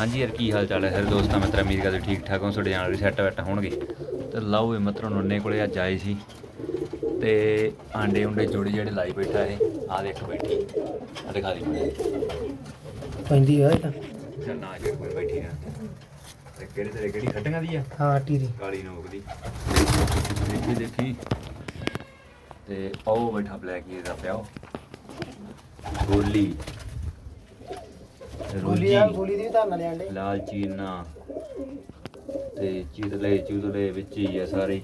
ਹਾਂਜੀ ਯਾਰ ਕੀ ਹਾਲ ਚਾਲ ਹੈ? ਸਾਰੇ ਦੋਸਤਾਂ ਮਿੱਤਰਾਂ ਉਮੀਦ ਕਰਦੇ ਠੀਕ ਠਾਕ ਹੋ ਤੁਹਾਡੇ ਨਾਲ ਸੈੱਟ ਵੈਟ ਹੋਣਗੇ। ਤੇ ਲਾਓ ਇਹ ਮਿੱਤਰੋਂ ਨੁੰਨੇ ਕੋਲੇ ਅੱਜ ਆਏ ਸੀ। ਤੇ ਆਂਡੇ ਉਂਡੇ ਜੋੜੀ ਜਿਹੜੇ ਲਾਈ ਬੈਠਾ ਇਹ ਆ ਦੇਖ ਬੈਠੀ। ਆ ਦਿਖਾ ਦੀ ਮੈਨੂੰ ਪੈਂਦੀ ਹੋਏ ਤਾਂ। ਚੱਲ ਨਾ ਜੇ ਕੋਈ ਬੈਠੀ ਨਾ ਤੇ ਕਿਹੜੇ ਤੇਰੇ ਕਿਹੜੀ ਖੱਟੀਆਂ ਦੀ ਆ? ਹਾਂ ਟੀਰੀ ਕਾਲੀ ਨੋਕ ਦੀ। ਦੇਖੀ ਦੇਖੀ। ਤੇ ਉਹ ਬੈਠਾ ਬਲੈਕ ਹੀ ਦਾ ਪਿਆ ਉਹ। ਗੋਲੀ। ਗੋਲੀ ਆ ਗੋਲੀ ਦੀ ਵੀ ਧਾਰਨਾ ਦੇ ਆਂਡੇ ਲਾਲ ਚੀਨਾ ਤੇ ਚੀਦਲੇ ਚੂਦਲੇ ਵਿੱਚ ਹੀ ਆ ਸਾਰੇ।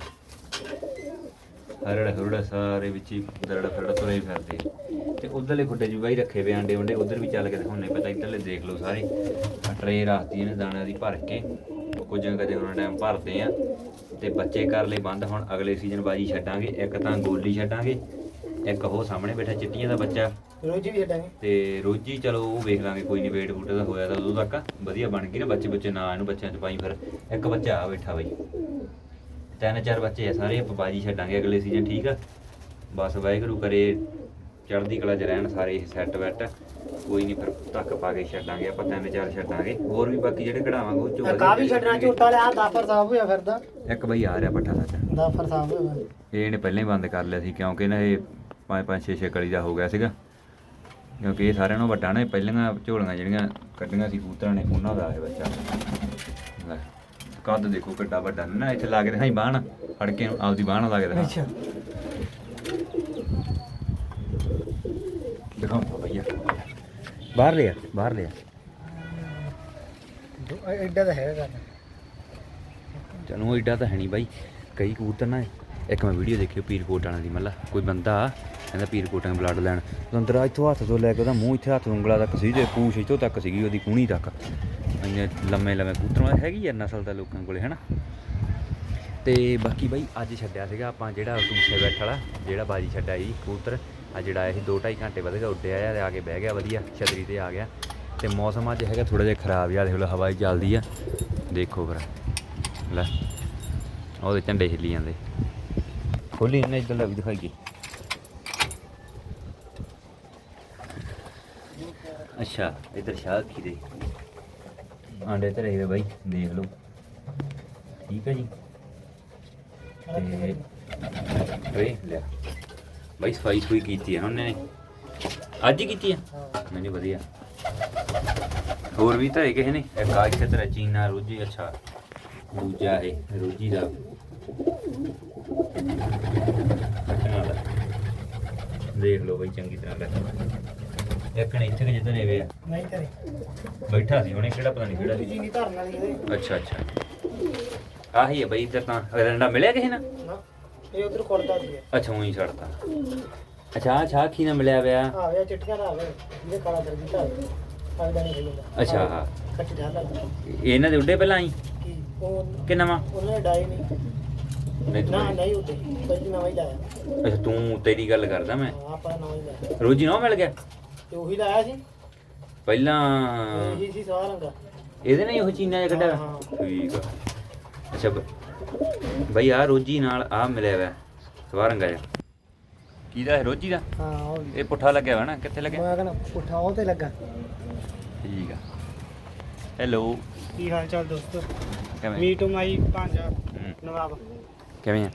ਹਰੜ ਹਰੜ ਸਾਰੇ ਵਿੱਚ ਹੀ ਦਰੜ ਫਰੜ ਤੁਰੇ ਫਿਰਦੇ। ਤੇ ਉਧਰਲੇ ਖੁੱਡੇ ਜੂ ਬਾਈ ਰੱਖੇ ਵੇ ਆਂਡੇ ਵੰਡੇ ਉਧਰ ਵੀ ਚੱਲ ਕੇ ਦਿਖਾਉਣੇ ਪਤਾ ਇੱਧਰਲੇ ਦੇਖ ਲਓ ਸਾਰੇ। ਆਹ ਟਰੇ ਰੱਖਤੀ ਇਹਨੇ ਦਾਣਿਆਂ ਦੀ ਭਰ ਕੇ। ਕੁਝ ਕਦੇ ਹੁਣ ਟਾਈਮ ਭਰਦੇ ਆ। ਤੇ ਬੱਚੇ ਕਰ ਲਈ ਬੰਦ ਹੁਣ ਅਗਲੇ ਸੀਜ਼ਨ ਬਾਜੀ ਛੱਡਾਂਗੇ। ਇੱਕ ਤਾਂ ਗੋਲੀ ਛੱਡਾਂਗੇ। ਇੱਕ ਉਹ ਸਾਹਮਣੇ ਬੈਠਾ ਚਿੱਟੀਆਂ ਦਾ ਬੱਚਾ। ਰੋਜੀ ਵੀ ਛੱਡਾਂਗੇ ਤੇ ਰੋਜੀ ਚਲੋ ਉਹ ਵੇਖ ਲਾਂਗੇ ਕੋਈ ਨਹੀਂ ਵੇਟ ਬੂਟੇ ਦਾ ਹੋਇਆ ਤਾਂ ਉਦੋਂ ਤੱਕ ਵਧੀਆ ਬਣ ਗਈ ਨਾ ਬੱਚੇ ਬੱਚੇ ਨਾ ਇਹਨੂੰ ਬੱਚਿਆਂ ਚ ਪਾਈ ਫਿਰ। ਇੱਕ ਬੱਚਾ ਆ ਬੈਠਾ ਬਈ। ਤਿੰਨ ਚਾਰ ਬੱਚੇ ਆ ਸਾਰੇ ਆਪਾਂ ਬਾਜੀ ਛੱਡਾਂਗੇ ਅਗਲੇ ਸੀਜ਼ਨ ਠੀਕ ਆ? ਬਸ ਵਾਹਿਗੁਰੂ ਕਰੇ ਚੜ੍ਹਦੀ ਕਲਾ ਚ ਰਹਿਣ ਸਾਰੇ ਸੈੱਟ ਵੈਟ ਕੋਈ ਨਹੀਂ ਫਿਰ ਧੱਕ ਪਾ ਕੇ ਛੱਡਾਂਗੇ ਆਪਾਂ ਤਿੰਨ ਚਾਰ ਛੱਡਾਂਗੇ। ਹੋਰ ਵੀ ਬਾਕੀ ਜਿਹੜੇ ਕਢਾਵਾਂਗੇ ਉਹ ਚੋਂ ਕਾ ਵੀ ਛੱਡਣਾ ਝੋਟਾ ਲਿਆ ਦਾਫਰ ਸਾਹਿਬ ਹੋਇਆ ਫਿਰਦਾ। ਇੱਕ ਬਈ ਆ ਰਿਹਾ ਪੱਠਾ ਸੱਚ ਦਾਫਰ ਸਾਹਿਬ ਹੋਇਆ। ਇਹ ਇਹਨੇ ਪਹਿਲਾਂ ਹੀ ਬੰਦ ਕਰ ਲਿਆ ਸੀ ਕਿਉਂਕਿ ਨਾ ਇਹ 5 5 6 6 ਕਲੀ ਦਾ ਹੋ ਗਿਆ ਸੀਗਾ। ਕਿਉਂਕਿ ਇਹ ਸਾਰਿਆਂ ਨਾਲੋਂ ਵੱਡਾ ਨਾ ਇਹ ਪਹਿਲੀਆਂ ਝੋਲੀਆਂ ਜਿਹੜੀਆਂ ਕੱਢੀਆਂ ਸੀ ਕਬੂਤਰਾਂ ਨੇ ਉਹਨਾਂ ਦਾ ਇਹ ਬੱਚਾ। ਲੈ ਕੱਦ ਦੇਖੋ ਕਿੱਡਾ ਵੱਡਾ ਨਾ ਇੱਥੇ ਲਾ ਕੇ ਦਿਖਾਈ ਬਾਣ ਫੜ ਕੇ ਆਪਦੀ ਬਾਣ ਲਾ ਕੇ ਦਿਖਾ। ਅੱਛਾ। ਦਿਖਾਉਂਦਾ ਭਈਆ ਬਾਹਰ ਲਿਆ ਬਾਹਰ ਲਿਆ। ਦੋ- ਐ- ਐਡਾ ਤਾਂ ਹੈਗਾ ਚਲੋ ਏਡਾ ਤਾਂ ਹੈ ਨਹੀਂ ਬਾਈ। ਕਈ ਕਬੂਤਰ ਨਾ ਇੱਕ ਮੈਂ ਵੀਡੀਓ ਦੇਖੀ ਪੀਰਕੋਟ ਵਾਲਿਆਂ ਦੀ ਮਤਲਬ ਕੋਈ ਬੰਦਾ ਕਹਿੰਦਾ ਪੀਰਕੋਟਾਂ ਦਾ ਬਲੱਡ ਲੈਣ। ਅੰਦਰ ਇੱਥੋਂ ਹੱਥ ਤੋਂ ਲੈ ਕੇ ਉਹਦਾ ਮੂੰਹ ਇੱਥੇ ਹੱਥ ਉਂਗਲਾ ਤੱਕ ਸੀ ਤੇ ਪੂਛ ਇੱਥੋਂ ਤੱਕ ਸੀਗੀ, ਉਹਦੀ ਕੂਣੀ ਤੱਕ। ਇੰਨੇ ਲੰਮੇ ਲੰਮੇ ਕੂਤਰਾਂ ਹੈਗੀ ਆ ਨਸਲ ਦਾ ਲੋਕਾਂ ਕੋਲੇ, ਹੈਨਾ? ਤੇ ਬਾਕੀ ਬਾਈ, ਅੱਜ ਛੱਡਿਆ ਸੀਗਾ ਆਪਾਂ ਜਿਹੜਾ ਦੂਸਰੇ ਬੈਠ ਵਾਲਾ, ਜਿਹੜਾ ਬਾਜੀ ਛੱਡਿਆ ਜੀ ਕਬੂਤਰ ਆ ਜਿਹੜਾ ਆਇਆ ਸੀ 2.5 ਘੰਟੇ ਵਧ ਉੱਡਿਆ ਆ ਤੇ ਆ ਕੇ ਬਹਿ ਗਿਆ ਵਧੀਆ, ਛਤਰੀ ਤੇ ਆ ਗਿਆ। ਤੇ ਮੌਸਮ ਅੱਜ ਹੈਗਾ ਥੋੜਾ ਜਿਹਾ ਖਰਾਬ ਜਿਹਾ ਦੇਖ ਲਓ ਹਵਾ ਚੱਲਦੀ ਆ। ਦੇਖੋ ਫਿਰ ਲੈ, ਉਹਦੇ ਝੰਡੇ ਹਿੱਲੀ ਜਾਂਦੇ। ਖੋਲੀ, ਇਹਨੇ ਇੱਧਰ ਲੱਗ ਦਿਖਾਈਏ ਅੱਛਾ, ਇੱਧਰ ਸ਼ਾਖੀ ਦੇ। ਆਂਡੇ ਤੇ ਰਹੇ ਬਾਈ, ਦੇਖ ਲਓ। ਠੀਕ ਹੈ ਜੀ। ਤੇ ਓਏ, ਲੈ। ਬਾਈ, ਸਫ਼ਾਈ ਸਫੂਈ ਕੀਤੀ ਹੈ ਉਹਨੇ। ਅੱਜ ਹੀ ਕੀਤੀ ਹੈ ਮੈਨੂੰ ਵਧੀਆ। ਹੋਰ ਵੀ ਧਰੇ ਕਿਸੇ ਨੇ? ਇੱਕ ਆ ਇੱਥੇ ਤੇਰਾ ਚੀਨਾ, ਰੋਜੀ, ਅੱਛਾ। ਦੂਜਾ ਇਹ, ਰੋਜੀ ਦਾ। ਦੇਖ ਲਓ ਬਈ ਚੰਗੀ ਤਰ੍ਹਾਂ ਲੈ ਇੱਕ ਨੇ ਇੱਥੇ ਕਿ ਜਿੱਧਰ ਵੇ ਨਹੀਂ ਕਰੇ ਬੈਠਾ ਸੀ ਉਹਨੇ ਕਿਹੜਾ ਪਤਾ ਨਹੀਂ ਕਿਹੜਾ ਸੀ। ਨਹੀਂ ਧਾਰਨ ਵਾਲੀ ਇਹਦੇ ਅੱਛਾ ਅੱਛਾ। ਆਹੀ ਹੈ ਬਈ ਇੱਧਰ ਤਾਂ ਰੰਡਾ ਮਿਲਿਆ ਕਿਸੇ ਨਾਲ? ਨਾ ਇਹ ਉਧਰ ਕੁੜਦਾ ਸੀ। ਅੱਛਾ ਉਹੀ ਛੱਡਤਾ। ਅੱਛਾ ਆ ਛਾਖੀ ਨਾਲ ਮਿਲਿਆ ਵਿਆ ਆਵੇ ਚਿੱਟੀਆਂ ਦਾ ਆਵੇ ਇਹਦੇ ਕਾਲਾ ਦਰ ਦਿੱਤਾ ਫਾਇਦਾ ਨਹੀਂ ਹੁੰਦਾ ਅੱਛਾ, ਹਾਂ। ਕੱਟ ਜਾਂਦਾ ਇਹਨਾਂ ਦੇ ਉੱਡੇ ਪਹਿਲਾਂ ਆਈ? ਕੀ? ਉਹ ਕਿ ਨਵਾਂ? ਉਹਨੇ ਡਾਈ ਨਹੀਂ ਨਹੀਂ ਨਾ ਨਹੀਂ। ਉੱਤੇ ਕੋਈ ਨਵਾਂ ਹੀ ਲਾਇਆ। ਅੱਛਾ ਤੂੰ ਤੇਰੀ ਗੱਲ ਕਰਦਾ ਮੈਂ? ਹਾਂ, ਆਪਾਂ ਨਵਾਂ ਹੀ ਲਾਇਆ। ਰੋਜੀ ਨਾ ਮਿਲ ਗਿਆ? ਤੇ ਉਹੀ ਲਾਇਆ ਸੀ। ਪਹਿਲਾਂ ਇਹੀ ਸੀ ਸਵਾਰ ਰੰਗਾ। ਇਹਦੇ ਨਾਲ ਹੀ ਉਹ ਚੀਨਾ ਜਿਹਾ ਕੱਢਿਆ? ਹਾਂ? ਠੀਕ ਆ। ਅੱਛਾ ਬ- ਬਈ ਆ ਰੋਜੀ ਨਾਲ ਆ ਮਿਲਿਆ ਵਾ ਸਵਾਰੰਗਾ ਜਿਹਾ। ਕਿਹਦਾ ਹੈ ਰੋਜੀ ਦਾ? ਹਾਂ ਉਹ। ਇਹ ਪੁੱਠਾ ਲੱਗਿਆ ਵਾ ਨਾ ਕਿੱਥੇ ਲੱਗਿਆ? ਮੈਂ ਕਹਿੰਦਾ ਪੁੱਠਾ ਉਹ ਤੇ ਲੱਗਾ। ਠੀਕ ਆ। ਹੈਲੋ ਕੀ ਹਾਲ ਚਾਲ ਦੋਸਤੋ? ਕਿਵੇਂ? ਮੀਟੂ ਮਾਈ ਭਾਂਜਾ ਹੂੰ, ਨਵਾਬ। ਕਿਵੇਂ ਆ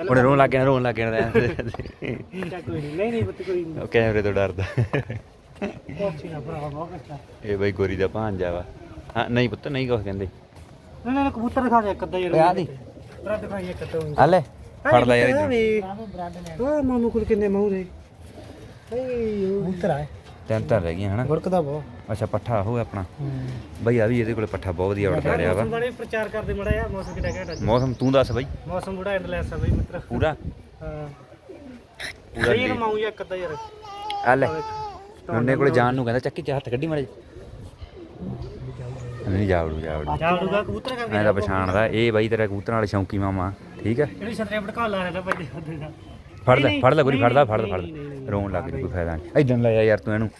ਉਹਨੇ ਰੋਣ ਲੱਗ ਗਿਆ ਰੋਣ ਲੱਗ ਗਿਆ ਕੋਈ ਨਹੀਂ ਨਹੀਂ ਨਹੀਂ ਬੱਤ ਕੋਈ ਨਹੀਂ ਉਹ ਕੈਮਰੇ ਤੋਂ ਡਰਦਾ ਕੋਚੀ ਨਾ ਭਰਾ ਬਹੁਤ ਅੱਛਾ ਇਹ ਬਈ ਗੋਰੀ ਦਾ ਭਾਂਜਾ ਵਾ ਹਾਂ ਨਹੀਂ ਪੁੱਤ ਨਹੀਂ ਕੁਛ ਕਹਿੰਦੇ ਨਹੀਂ ਨਹੀਂ ਕਬੂਤਰ ਦਿਖਾ ਦੇ ਇੱਕ ਅੱਧਾ ਯਾਰ ਆ ਦੀ। ਬਰਾ ਦਿਖਾਈ ਇੱਕ ਅੱਧਾ ਆ ਲੈ ਫੜ ਲੈ ਯਾਰ ਇੱਧਰ ਓਏ ਮਾਮੂ ਕੋਲ ਕਿੰਨੇ ਮੂੰਹ ਦੇ ਏ ਕਬੂਤਰ ਆ ਤਿੰਨ ਤਾਂ ਰਹਿ ਗਈਆਂ ਹਨਾ? ਗੁਰਕਦਾ ਬਹੁਤ। ਅੱਛਾ ਪੱਠਾ ਉਹ ਆਪਣਾ। ਬਈ ਆ ਵੀ ਇਹਦੇ ਕੋਲੇ ਪੱਠਾ ਬਹੁਤ ਵਧੀਆ ਵੜਦਾ ਰਿਹਾ ਵਾ। ਮੌਸਮ ਬੜੇ ਪ੍ਰਚਾਰ ਕਰਦੇ ਮੜਾ ਆ ਮੌਸਮ ਕਿਹੜਾ ਘਟਾ ਮੌਸਮ ਤੂੰ ਦੱਸ ਬਈ। ਮੌਸਮ ਬੜਾ ਐਂਡਲੈਸ ਆ ਬਈ ਮਿੱਤਰ। ਪੂਰਾ? ਹਾਂ। ਪੂਰਾ ਸਹੀ ਦੇ- ਮਾਉਂ ਇੱਕ ਅੱਧਾ ਯਾਰ। ਆ ਲੈ। ਨੰਨੇ ਕੋਲੇ ਜਾਣ ਨੂੰ ਕਹਿੰਦਾ ਚੱਕੀ ਚ ਹੱਥ ਕੱਢੀ ਮਾਰੇ ਨਹੀਂ ਜਾਵੜੂ ਜਾਵੜੂ। ਜਾਵੜੂਗਾ ਕਬੂਤਰ ਮੈਂ ਕਰਕੇ ਤਾਂ ਪਛਾਣਦਾ ਇਹ ਬਾਈ ਤੇਰਾ ਕਬੂਤਰਾਂ ਵਾਲੇ ਸ਼ੌਂਕੀ ਮਾਮਾ। ਠੀਕ ਹੈ ਜਿਹੜੀ ਛਤਰੇ ਭੜਕਾ ਲਾ ਰਿਹਾ ਉਹਦੇ ਨਾਲ ਫੜ ਲੈ ਨਹੀਂ, ਫੜ ਲੈ ਗੁਰੀ ਫੜ ਲੈ ਫੜ ਲੈ ਨਹੀਂ, ਫੜ ਨਹੀਂ, ਨਹੀਂ, ਲੈ ਨਹੀਂ, ਰੋਣ ਲੱਗ ਜੂ ਕੋਈ ਫਾਇਦਾ ਨਹੀਂ। ਇਦਾਂ ਲੈ ਜਾ ਯਾਰ ਤੂੰ ਇਹਨੂੰ।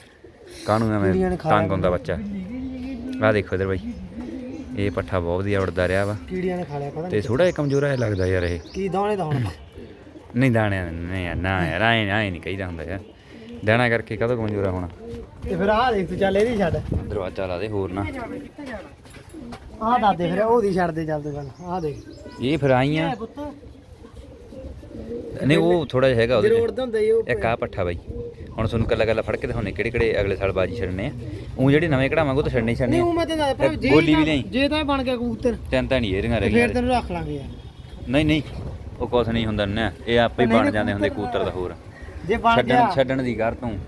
ਕਾਹਨੂੰ ਐਵੇਂ ਤੰਗ ਹੁੰਦਾ ਬੱਚਾ? ਆ ਦੇਖੋ ਇਧਰ ਬਾਈ। ਇਹ ਪੱਠਾ ਬਹੁਤ ਵਧੀਆ ਉੜਦਾ ਰਿਹਾ ਵਾ। ਕੀੜੀਆਂ ਨੇ ਖਾ ਲਿਆ ਪਤਾ ਤੇ ਥੋੜਾ ਜਿਹਾ ਕਮਜ਼ੋਰ ਹੈ ਲੱਗਦਾ ਯਾਰ ਇਹ। ਕੀ ਦਾਣੇ ਦਾਣ ਨਹੀਂ ਦਾਣਿਆਂ ਨੇ, ਨਹੀਂ ਯਾਰ ਨਾ ਯਾਰ ਐ ਐ ਨਹੀਂ ਕਹੀਦਾ ਹੁੰਦਾ ਯਾਰ। ਦਾਣਾ ਕਰਕੇ ਕਦੋਂ ਕਮਜ਼ੋਰ ਹੋਣਾ? ਤੇ ਫਿਰ ਆਹ ਦੇਖ ਤੂੰ ਚੱਲ ਇਹਦੀ ਛੱਡ। ਦਰਵਾਜ਼ਾ ਲਾ ਦੇ ਹੋਰ ਨਾ। ਆਹ ਦੱਸ ਦੇ ਫਿਰ ਉਹਦੀ ਛੱਡ ਦੇ ਚੱਲ ਤੂੰ ਗੱਲ। ਆਹ ਦੇਖ। ਇਹ ਫਿਰ ਆਈਆਂ। ਨਹੀਂ ਉਹ ਥੋੜਾ ਜਿਹਾ ਹੈਗਾ ਉਹਦੇ ਚ ਦਾ ਹੁੰਦਾ ਉਹ ਇੱਕ ਆ ਪੱਠਾ ਬਾਈ। ਹੁਣ ਤੁਹਾਨੂੰ ਕੱਲਾ ਕੱਲਾ ਫੜ ਕੇ ਦਿਖਾਉਣੇ ਕਿਹੜੇ ਕਿਹੜੇ ਅਗਲੇ ਸਾਲ ਬਾਜੀ ਛੱਡਣੇ ਆ। ਉਹ ਜਿਹੜੇ ਨਵੇਂ ਕਢਾਵਾਂਗੇ ਉਹ ਤਾਂ ਛੱਡਣੇ ਹੀ ਛੱਡਣੇ ਨਹੀਂ ਉਹ ਮੈਂ ਤੇ ਦੱਸ ਪਰ ਤੇ ਜੇ ਗੋਲੀ ਵੀ ਤਾਂ- ਨਹੀਂ। ਜੇ ਤਾਂ ਇਹ ਬਣ ਗਿਆ ਕਬੂਤਰ ਤਿੰਨ ਤਾਂ ਨਹੀਂ ਇਹਦੀਆਂ ਤੇ ਰਹਿ ਫਿਰ ਗਈਆਂ ਤੈਨੂੰ ਰੱਖ ਲਾਂਗੇ ਯਾਰ। ਨਹੀਂ ਨਹੀਂ ਉਹ ਕੁਛ ਨਹੀਂ ਹੁੰਦਾ ਨਾ। ਇਹ ਆਪੇ ਹੀ ਬਣ ਜਾਂਦੇ ਹੁੰਦੇ ਕਬੂਤਰ ਦਾ ਹੋਰ। ਜੇ ਬਣ ਛੱਡਣ ਗਿਆ ਛੱਡਣ ਦੀ ਕਰ ਤੂੰ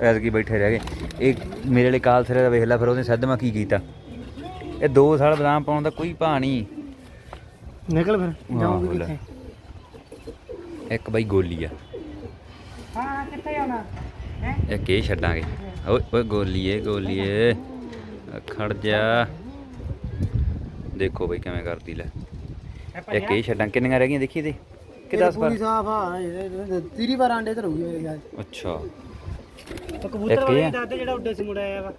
ਐਤਕੀ ਬੈਠੇ ਰਹਿ ਗਏ। ਇਹ ਮੇਰੇ ਲਈ ਕਾਲ ਸਿਰੇ ਦਾ ਵੇਖ ਲੈ ਫਿਰ ਉਹਨੇ ਸੱਦਮਾ ਕੀ ਕੀਤਾ। ਇਹ 2 ਸਾਲ ਬਦਾਮ ਪਾਉਣ ਦਾ ਕੋਈ ਭਾ ਨਹੀਂ। ਨਿਕਲ ਫਿਰ ਲੈ। ਕਿੱਥੇ? ਇੱਕ ਬਾਈ ਗੋਲੀ ਆ। ਹਾਂ ਕਿੱਥੇ ਜਾਣਾ? ਹੈ? ਇੱਕ ਇਹ ਛੱਡਾਂਗੇ। ਓਏ ਓਏ ਗੋਲੀਏ ਗੋਲੀਏ ਖੜ ਜਾ। ਦੇਖੋ ਬਈ ਕਿਵੇਂ ਕਰਦੀ ਲੈ। ਇੱਕ ਇਹ ਛੱਡਾਂ। ਕਿੰਨੀਆਂ ਰਹਿ ਗਈਆਂ ਦੇਖੀ ਤੇ ਕਿ 10 ਪੂਰੀ ਪਰ ਸਾਫ਼ ਆ ਤੀਰੀ ਵਾਰ ਆਂਡੇ ਤੇ ਰਹੂਗੀ ਮੇਰੇ ਖਿਆਲ ਅੱਛਾ। ਤੇ ਕਬੂਤਰ ਇੱਕ ਵਾਲੇ। ਦਾਦੇ ਜਿਹੜਾ ਉੱਡੇ ਸੀ ਮੁੰਡਾ ਆਇਆ ਵਾ।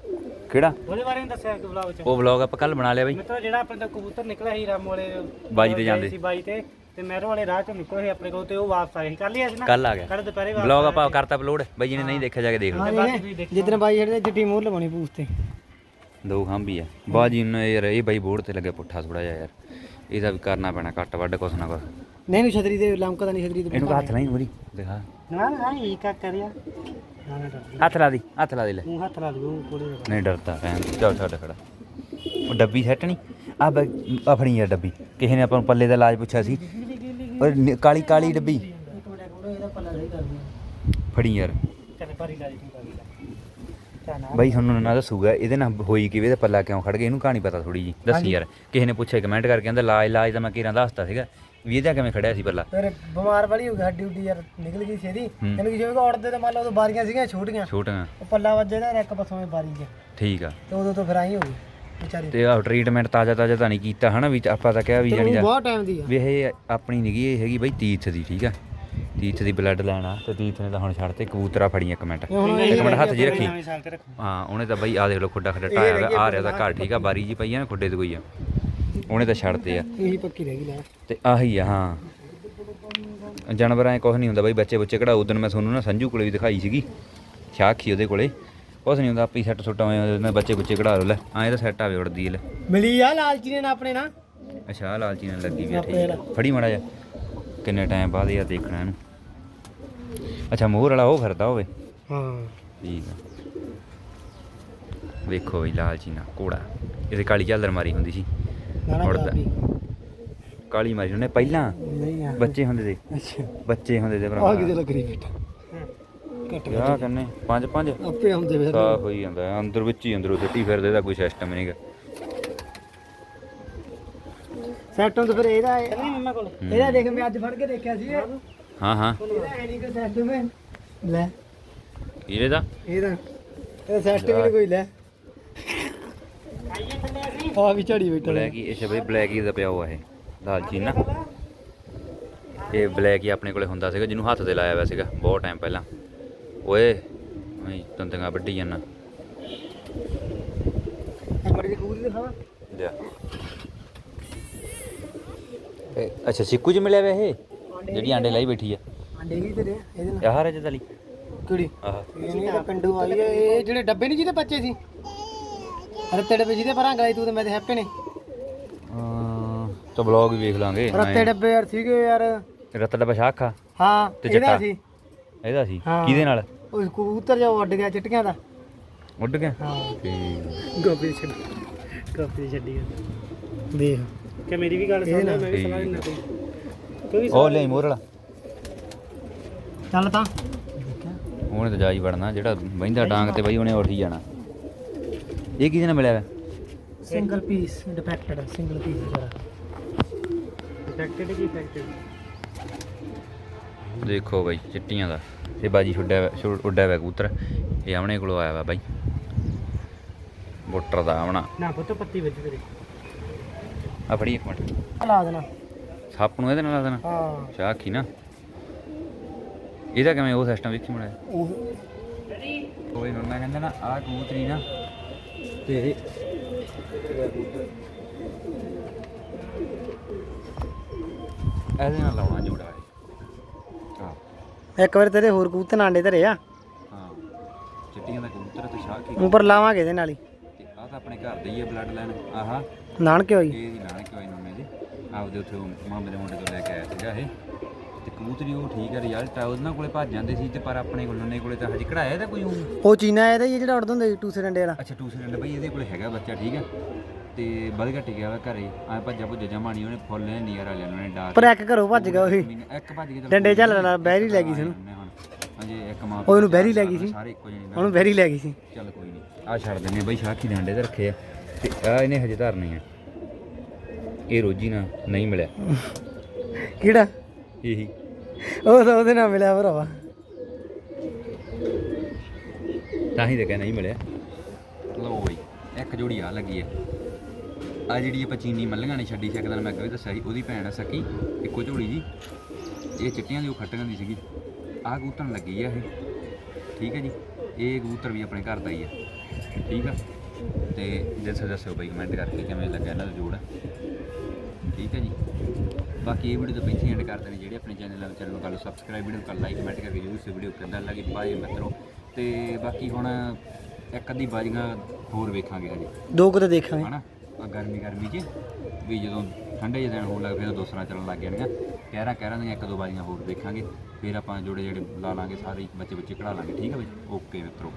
ਕਿਹੜਾ? ਉਹਦੇ ਬਾਰੇ ਨਹੀਂ ਦੱਸਿਆ ਕਿ ਬਲਾਗ ਚ। ਉਹ ਵਲੌਗ ਆਪਾਂ ਕੱਲ ਬਣਾ ਲਿਆ ਬਈ। ਮਿੱਤਰ ਜਿਹੜਾ ਆਪਣੇ ਕਬੂਤਰ ਨਿਕਲਿਆ ਸੀ ਰਾਮ ਵਾਲੇ ਬਾਈ ਤੇ ਜਾਂਦੇ। ਸੀ ਬਾਈ ਤੇ। ਤੇ ਮਹਿਰੋ ਵਾਲੇ ਰਾਹ ਚੋਂ ਨਿਕਲੇ ਸੀ ਆਪਣੇ ਕੋਲ ਤੇ ਉਹ ਵਾਪਸ ਆਏ ਸੀ। ਕੱਲ ਹੀ ਆਏ ਸੀ ਨਾ। ਕੱਲ ਆ ਗਿਆ। ਕੱਲ ਦੁਪਹਿਰੇ ਵਾਪਸ ਵਲੌਗ ਆਪਾਂ ਕਰਤਾ ਅਪਲੋਡ ਬਾਈ ਜਿਹਨੇ ਨਹੀਂ ਦੇਖਿਆ ਜਾ ਕੇ ਦੇਖ ਲਓ। ਜਿੱਦਣ ਬਾਈ ਜਿਹੜੇ ਚਿੱਟੀ ਮੂੰਹ ਲਵਾਉਣੀ ਪੂਛ ਤੇ। ਦੋ ਖੰਭ ਹੀ ਆ। ਬਾਜੀ ਨੂੰ ਯਾਰ ਇਹ ਬਾਈ ਬੋਰਡ ਤੇ ਲੱਗੇ ਪੁੱਠਾ ਥੋੜਾ ਜਿਹਾ ਯਾਰ। ਇਹਦਾ ਵੀ ਕਰਨਾ ਪੈਣਾ ਘੱਟ ਵੱਡ ਕੁਛ ਨਾ ਕੁਛ। ਨਹੀਂ ਨੂੰ ਛਤਰੀ ਦੇ ਲੰਕਾ ਨਹੀਂ ਛਤਰੀ ਤੇ ਇਹਨੂੰ ਹੱਥ ਲਾਈ ਮੁਰੀ। ਦਿਖਾ। ਨਾ ਨਾ ਇਹ ਕਾ ਕਰਿਆ ਨਾ ਨਾ ਡਰ ਹੱਥ ਲਾ ਦੀ ਹੱਥ ਲਾ ਦੇ ਲੈ। ਤੂੰ ਹੱਥ ਲਾ ਦਿਓ ਕੋਲੇ ਨਹੀਂ ਡਰਦਾ ਭੈਣ ਚੱਲ ਛੱਡ ਖੜਾ। ਉਹ ਡੱਬੀ ਸੈੱਟ ਨਹੀਂ? ਆ ਆ ਫੜੀ ਯਾਰ ਡੱਬੀ। ਕਿਸੇ ਨੇ ਆਪਾਂ ਨੂੰ ਪੱਲੇ ਦਾ ਇਲਾਜ ਪੁੱਛਿਆ ਸੀ। ਨੀ- ਕਾਲੀ ਕਾਲੀ ਡੱਬੀ। ਇੱਕ ਮਿੰਟ ਕੋਲੇ ਇਹਦਾ ਪੱਲਾ ਸਹੀ ਕਰਦੀ ਫੜੀ ਯਾਰ। ਚੱਲ ਭਾਰੀ ਲਾ ਜੀ ਤੂੰ ਭਾਰੀ ਲਾ ਚੱਲ ਨਾ। ਬਾਈ ਤੁਹਾਨੂੰ ਨਾ ਦੱਸੂਗਾ ਇਹਦੇ ਨਾਲ ਹੋਈ ਕਿਵੇਂ ਦਾ ਪੱਲਾ ਕਿਉਂ ਖੜ ਗਿਆ ਇਹਨੂੰ ਕਹਾਣੀ ਪਤਾ ਥੋੜੀ ਜੀ ਦੱਸੀ ਯਾਰ ਕਿਸੇ ਨੇ ਪੁੱਛਿਆ ਕਮੈਂਟ ਕਰਕੇ ਕਹਿੰਦਾ ਇਲਾਜ ਇਲਾਜ ਤਾਂ ਮੈਂ ਕਿਰਾਂ ਦੱਸਤਾ ਸੀਗਾ। ਵੀ ਇਹਦਾ ਕਿਵੇਂ ਖੜਿਆ ਸੀ ਪੱਲਾ? ਫਿਰ ਬਿਮਾਰ ਵਾਲੀ ਹੋ ਗਈ ਹੱਡੀ ਉੱਡੀ ਯਾਰ ਨਿਕਲ ਗਈ ਛੇਦੀ ਹੂੰ। ਤੈਨੂੰ ਕੀ ਹੋਵੇਗਾ ਔੜਦੇ ਤੇ ਮੰਨ ਲਾ ਉਦੋਂ ਬਾਰੀਆਂ ਸੀਗੀਆਂ ਛੋਟੀਆਂ। ਛੋਟੀਆਂ। ਉਹ ਪੱਲਾ ਵੱਜੇ ਨਾ ਇੱਕ ਪਾਸੋਂ ਇਹ ਬਾਰੀ 'ਚ ਠੀਕ ਆ। ਤੇ ਉਦੋਂ ਤੋਂ ਫਿਰ ਆਈ ਹੋ ਗਈ ਵਿਚਾਰੀ ਤੇ ਆਹ ਟ੍ਰੀਟਮੈਂਟ ਤਾਜ਼ਾ ਤਾਜ਼ਾ ਤਾਂ ਨਹੀਂ ਕੀਤਾ ਹਨਾ ਵੀ ਆਪਾਂ ਤਾਂ ਕਿਹਾ ਵੀ ਜਾਣੀ ਦਾ ਬਹੁਤ ਟਾਈਮ ਦੀ ਆ। ਵੀ ਇਹ ਆਪਣੀ ਨਿਗੀ ਇਹ ਹੈਗੀ ਬਈ ਤੀਰਥ ਦੀ ਠੀਕ ਆ? ਤੀਰਥ ਦੀ ਬਲੱਡ ਲੈਣਾ ਤੇ ਤੀਰਥ ਨੇ ਤਾਂ ਹੁਣ ਛੱਡ ਤੇ ਕਬੂਤਰਾ ਫੜੀ ਇੱਕ ਮਿੰਟ। ਇੱਕ ਮਿੰਟ ਹੱਥ ਜੀ ਰੱਖੀ। ਹਾਂ ਉਹਨੇ ਤਾਂ ਬਈ ਆ ਦੇਖ ਲੋ ਖੁੱਡਾ ਖੱਡਾ ਟਾਇਆ ਹੋਇਆ ਆ ਰਿਹਾ ਤਾਂ ਘਰ ਠੀਕ ਆ ਬਾਰੀ ਜੀ ਪਈ ਆ ਨਾ ਖੁੱਡੇ ਤੇ ਕੋਈ ਆ। ਉਹਨੇ ਤਾਂ ਛੱਡਤੇ ਆ। ਇਹੀ ਪੱਕੀ ਰਹਿ ਗਈ ਲੈ। ਤੇ ਆਹੀ ਆ ਹਾਂ। ਜਾਨਵਰਾਂ 'ਚ ਕੁਝ ਨਹੀਂ ਹੁੰਦਾ ਬਈ ਬੱਚੇ ਬੱਚੇ ਕਢਾਓ। ਉਦੋਂ ਮੈਂ ਤੁਹਾਨੂੰ ਨਾ ਸੰਜੂ ਕੋਲੇ ਵੀ ਦਿਖਾਈ ਸੀਗੀ ਛਾਖੀ ਉਹਦੇ ਕੋਲੇ। ਕੁਝ ਨਹੀਂ ਹੁੰਦਾ ਆਪੀ ਸੈੱਟ ਸੁੱਟ ਉਹਦੇ ਬੱਚੇ ਬੱਚੇ ਕਢਾ ਲੋ ਲੈ ਐਂ ਤਾਂ ਸੈੱਟ ਆਵੇ ਉੜਦੀ ਲੈ। ਮਿਲੀ ਆ ਲਾਲਚੀ ਨੇ ਨਾ ਆਪਣੇ ਨਾਲ ਅੱਛਾ ਲਾਲਚੀ ਨਾਲ ਲੱਗੀ ਵੀ ਆ, ਠੀਕ ਆ। ਫੜੀ ਮਾੜਾ ਜਾ ਕਿੰਨੇ ਟਾਈਮ ਬਾਅਦ ਇਹ ਦੇਖਣਾ ਇਹਨੂੰ। ਅੱਛਾ ਮੋਹਰ ਵਾਲਾ ਉਹ ਫਿਰਦਾ ਹੋਵੇ। ਹਾਂ। ਠੀਕ ਆ। ਵੇਖੋ ਬਈ ਲਾਲਚੀ ਨਾਲ ਘੋੜਾ। ਇਹਦੇ ਕਾਲੀ ਝਾਲਰ ਮਾਰੀ ਹੁੰਦੀ ਸੀ। ਨਾ ਨਾ ਉੜਦਾ। ਕਾਲੀ। ਮਾਰੀ ਉਹਨੇ ਪਹਿਲਾਂ। ਆ। ਬੱਚੇ ਹੁੰਦੇ ਸੀ ਅੱਛਾ। ਬੱਚੇ ਹੁੰਦੇ ਆ ਭਰਾ ਕਿਤੇ ਲੱਗ ਰਹੀ ਬੇਟਾ ਘੱਟ ਕਰਨੇ ਪੰਜ ਪੰਜ? ਆਪੇ ਹੁੰਦੇ ਫਿਰ। ਸਾਫ਼ ਹੋਈ ਜਾਂਦਾ ਹੈ। ਅੰਦਰ ਵਿੱਚ ਹੀ ਅੰਦਰੋਂ ਸਿੱਟੀ ਫਿਰਦੇ ਦਾ ਕੋਈ ਸਿਸਟਮ ਨਹੀਂਗਾ ਸੈਟੋਂ ਤਾਂ ਫਿਰ ਇਹਦਾ ਇਹ- ਨਹੀਂ ਮੰਮਾ ਕੋਲ। ਇਹਦਾ ਦੇਖ ਮੈਂ ਅੱਜ ਫੜ ਕੇ ਦੇਖਿਆ ਸੀ ਇਹ। ਹਾਂ ਹਾਂ। ਇਹਦਾ ਐਨੀ ਕੋ ਸੈਟਮ ਹੈ ਲੈ। ਇਹਦੇ ਦਾ? ਇਹਦਾ। ਇਹਦਾ ਸੈਟਮ ਵੀ ਕੋਈ ਲੈ। ਆ ਵੀ ਝੜੀ ਬੈਠਾ। ਬਲੈਕ ਹੀ ਇਹ ਬਈ ਬਲੈਕ ਹੀ ਦਾ ਪਿਆ ਹੋਇਆ ਇਹ ਲਾਲਚੀ ਨਾ। ਇਹ ਬਲੈਕ ਹੀ ਆਪਣੇ ਕੋਲੇ ਹੁੰਦਾ ਸੀਗਾ ਜਿਹਨੂੰ ਹੱਥ ਤੇ ਲਾਇਆ ਹੋਇਆ ਸੀਗਾ ਬਹੁਤ ਟਾਈਮ ਪਹਿਲਾਂ। ਓਏ ਮੈਂ ਤੰਤੰਗਾ ਵੱਢੀ ਬੜੀ ਦੀ ਕੂਦੀ ਦਿਖਾਵਾ ਲਿਆ। ਇਹ ਅੱਛਾ ਸਿੱਕੂ ਚ ਮਿਲਿਆ ਵੇ ਇਹ? ਜਿਹੜੀ ਆਂਡੇ ਲਾਈ ਬੈਠੀ ਆ। ਆਂਡੇ ਵੀ ਤੇਰੇ ਇਹਦੇ ਨਾਲ। ਆਹ ਰਜਤ ਵਾਲੀ ਕਿਹੜੀ? ਆਹ। ਇਹ ਨਹੀਂ ਪਿੰਡੂ ਆਈ ਇਹ ਜਿਹੜੇ ਡੱਬੇ ਨਹੀਂ ਜਿਹਦੇ ਬੱਚੇ ਸੀ? ਰੱਤੇ ਡੱਬੇ ਜਿਹਦੇ ਪਰਾਂ ਗਏ ਤੂੰ ਤੇ ਮੈਂ ਤੇ ਹੈਪੇ ਨੇ। ਤਾਂ ਬਲੌਗ ਵੀ ਵੇਖ ਲਾਂਗੇ ਰੱਤੇ ਡੱਬੇ ਯਾਰ ਸੀਗੇ ਯਾਰ। ਰਤ ਦਾ ਬਸ਼ਾਖਾ ਹਾਂ ਤੇ ਚਿੱਟਾ। ਸੀ। ਇਹਦਾ ਸੀ? ਹਾਂ। ਕਿਹਦੇ ਨਾਲ? ਉਹ ਕਬੂਤਰ ਜਿਹਾ ਉੱਡ ਗਿਆ ਚਿੱਟੀਆਂ ਦਾ। ਉੱਡ ਗਿਆ? ਹਾਂ। ਤੇ ਗੋਪੀ ਛੱਡੀ। ਗੋਪੀ ਛੱਡੀ ਦੇਖ। ਕਿ ਮੇਰੀ ਵੀ ਗੱਲ ਸੁਣ ਲੈ ਮੈਂ ਵੀ ਸਲਾਹ ਦਿੰਦਾ ਤੂੰ ਵੀ ਉਹ ਲੈ ਮੋਰ ਵਾਲਾ। ਚੱਲ ਤਾਂ। ਉਹਨੇ ਤਾਂ ਜਾ ਹੀ ਵੜਨਾ ਜਿਹੜਾ ਬਹਿੰਦਾ ਡਾਂਗ ਤੇ ਬਈ ਉਹਨੇ ਉੱਠ ਹੀ ਜਾਣਾ। ਇਹ ਕਿਹਦੇ ਨਾਲ ਮਿਲਿਆ ਵਾ? Single piece defected single piece ਜਰਾ। ਡਿਫੈਕਟਡ ਕੀ ਡਿਫੈਕਟਡ ਦੇਖੋ ਬਾਈ ਚਿੱਟੀਆਂ ਦਾ। ਇਹ ਬਾਜੀ ਛੁੱਡਿਆ ਉੱਡਿਆ ਹੋਇਆ ਕਬੂਤਰ। ਇਹ ਆਮਣੇ ਕੋਲੋਂ ਆਇਆ ਵਾ ਬਾਈ। ਬੁੱਟਰ ਦਾ ਆਮਣਾ ਨਾ ਪੁੱਤ ਪੱਤੀ ਵੱਜ ਤੇਰੇ। ਆ ਫੜੀ ਇੱਕ ਮਿੰਟ। ਲਾ ਦੇਣਾ। ਸੱਪ ਨੂੰ ਇਹਦੇ ਨਾਲ ਲਾ ਦੇਣਾ। ਹਾਂ। ਸ਼ਾਖੀ ਨਾ। ਇਹਦਾ ਕਿਵੇਂ ਉਹ ਸਿਸਟਮ ਵੇਖੀ ਮੜਾ ਉਹ ਕੋਈ ਨਾ ਮੈਂ ਕਹਿੰਦਾ ਨਾ ਆਹ ਕਬੂਤਰੀ ਨਾ ਤੇ ਇਹਦੇ ਨਾਲ ਲਾਉਣਾ ਜੋੜਾ। ਇੱਕ ਵਾਰ ਤੇਰੇ ਹੋਰ ਕਬੂਤਰ ਆਂਡੇ ਧਰੇ ਆ। ਹਾਂ ਚਿੱਟੀਆਂ ਦਾ ਕਬੂਤਰ ਤੇ ਸ਼ਾਖੀ ਉੱਪਰ ਲਾਵਾਂਗੇ ਇਹਦੇ ਨਾਲ ਹੀ। ਤੇ ਆਹ ਤਾਂ ਆਪਣੇ ਘਰ ਦੇ ਹੀ ਆ ਬਲੱਡ ਲਾਈਨ ਆਹਾ। ਨਾਨਕੇ ਹੋਈ। ਇਹ ਦੀ ਨਾਨਕ ਹੋਏ ਨੋਨੇ ਦੇ ਆਪਦੇ ਉੱਥੇ ਮਾਮੇ ਦੇ ਮੁੰਡੇ ਤੋਂ ਲੈ ਕੇ ਆਇਆ ਸੀਗਾ ਇਹ। ਤੇ ਕਬੂਤਰੀ ਉਹ ਠੀਕ ਹੈ ਰਿਜ਼ਲਟ ਆ ਉਹਨਾਂ ਕੋਲੇ ਭੱਜ ਜਾਂਦੇ ਸੀ ਤੇ ਪਰ ਆਪਣੇ ਕੋਲ ਨੋਨੇ ਕੋਲੇ ਤਾਂ ਹਜੇ ਕਢਾਇਆ ਇਹਦਾ ਕੋਈ? ਉਹ ਚੀਨਾ ਇਹਦਾ ਹੀ ਹੈ ਜਿਹੜਾ ਉੜਦਾ ਹੁੰਦਾ ਸੀ ਟੂਸੇ ਡੰਡੇ ਵਾਲਾ। ਅੱਛਾ ਟੂ ਸਿਲੰਡਰ ਬਈ ਇਹਦੇ ਕੋਲੇ ਹੈਗਾ ਬੱਚਾ ਠੀਕ ਹੈ ਤੇ ਵੱਧ ਘੱਟ ਗਿਆ ਵਾ ਘਰੇ। ਆ ਭੱਜਾ ਭੁੱਜਾ ਜਮਾਣੀ ਉਹਨੇ ਫੁੱਲ ਨੇ ਨੀਅਰ ਲਿਆ ਉਹਨੇ ਡਾਰ ਪਰ ਇੱਕ ਘਰੋਂ ਭੱਜ ਗਿਆ ਉਹੀ। ਮਹੀਨੇ- ਇੱਕ ਭੱਜ ਕੇ ਡੰਡੇ ਚੱਲ ਲਾ ਬਹਿਰੀ ਲੈ ਗਈ ਸੀ ਉਹਨੂੰ। ਹਾਂਜੀ ਇੱਕ ਮਾਂ ਉਹ ਇਹਨੂੰ ਬਹਿਰੀ ਲੈ ਗਈ ਸੀ। ਸਾਰੇ ਇੱਕੋ ਜਿਹੇ ਨੇ ਉਹਨੂੰ ਵੈਰੀ ਲੈ ਗਈ ਸੀ। ਚੱਲ ਕੋਈ ਨਹੀਂ ਆ ਛੱਡ ਦਿੰਨੇ ਬਈ ਸ਼ਾਖੀ ਦੇ ਅੰਡੇ ਤੇ ਰੱਖੇ ਆ। ਤੇ ਆ ਇਹਨੇ ਹਜੇ ਧਰਨੇ ਆ। ਇਹ ਰੋਜੀ ਨਾ ਨਹੀਂ ਮਿਲਿਆ। ਕਿਹੜਾ? ਇਹੀ। ਉਹ ਤਾਂ ਉਹਦੇ ਨਾਲ ਮਿਲਿਆ ਭਰਾਵਾ। ਤਾਂ ਹੀ ਤਾਂ ਕਹਿ ਨਹੀਂ ਮਿਲਿਆ। ਲਓ ਬਈ ਇੱਕ ਜੋੜੀ ਆ ਲੱਗੀ ਹੈ ਆ ਜਿਹੜੀ ਆਪਾਂ ਚੀਨੀ ਮੱਲੀਆਂ ਨੇ ਛੱਡੀ ਸੀ ਇੱਕ ਦਿਨ ਮੈਂ ਅੱਗੇ ਵੀ ਦੱਸਿਆ ਸੀ ਉਹਦੀ ਭੈਣ ਆ ਸਕੀ ਇੱਕੋ ਝੋੜੀ ਜੀ। ਇਹ ਚਿੱਟੀਆਂ ਦੀ ਉਹ ਖੱਟੀਆਂ ਦੀ ਸੀਗੀ। ਆਹ ਕਬੂਤਰ ਲੱਗੀ ਆ ਇਹ। ਠੀਕ ਹੈ ਜੀ? ਇਹ ਕਬੂਤਰ ਵੀ ਆਪਣੇ ਘਰ ਦਾ ਹੀ ਆ। ਠੀਕ ਆ? ਤੇ ਦੱਸੋ ਦੱਸੋ ਬਈ ਕਮੈਂਟ ਕਰਕੇ ਕਿਵੇਂ ਲੱਗਾ ਇਹਨਾਂ ਦਾ ਜੋੜ। ਠੀਕ ਹੈ ਜੀ? ਬਾਕੀ ਇਹ ਵੀਡੀਓ ਤਾਂ ਇੱਥੇ ਐਂਡ ਕਰਦੇ ਨੇ ਜਿਹੜੇ ਆਪਣੇ ਚੈਨਲ ਨਾਲ ਚੈਨਲ ਨੂੰ ਕਰ ਲਓ ਸਬਸਕ੍ਰਾਈਬ ਵੀਡੀਓ ਕਰ ਲਾਈਕ ਕਮੈਂਟ ਕਰਕੇ ਜਰੂਰ ਸੇ ਵੀਡੀਓ ਕਿੱਦਾਂ ਲੱਗੀ ਬਾਏ ਮਿੱਤਰੋ। ਤੇ ਬਾਕੀ ਹੁਣ ਇੱਕ ਅੱਧੀ ਬਾਜੀਆਂ ਹੋਰ ਵੇਖਾਂਗੇ ਹਜੇ। ਦੋ ਕੁ ਤਾਂ ਦੇਖਾਂਗੇ। ਹਨਾ? ਆਹ ਗਰਮੀ ਗਰਮੀ 'ਚ, ਵੀ ਜਦੋਂ ਠੰਡੇ ਜਿਹੇ ਦਿਨ ਹੋਣ ਲੱਗ ਪਏ ਤਾਂ ਦੋਸਰਾਂ ਚੱਲਣ ਲੱਗ ਜਾਣਗੀਆਂ ਕਹਿਰਾਂ ਕਹਿਰਾਂ ਦੀਆਂ ਇੱਕ ਦੋ ਵਾਰੀਆਂ ਹੋਰ ਦੇਖਾਂਗੇ ਫਿਰ ਆਪਾਂ ਜੋੜੇ ਜਿਹੜੇ ਲਾ ਲਾਂਗੇ, ਸਾਰੇ ਬੱਚੇ ਬੱਚੇ ਕਢਾ ਲਾਂਗੇ, ਠੀਕ ਹੈ ਬਈ? ਓਕੇ ਮਿੱਤਰੋ।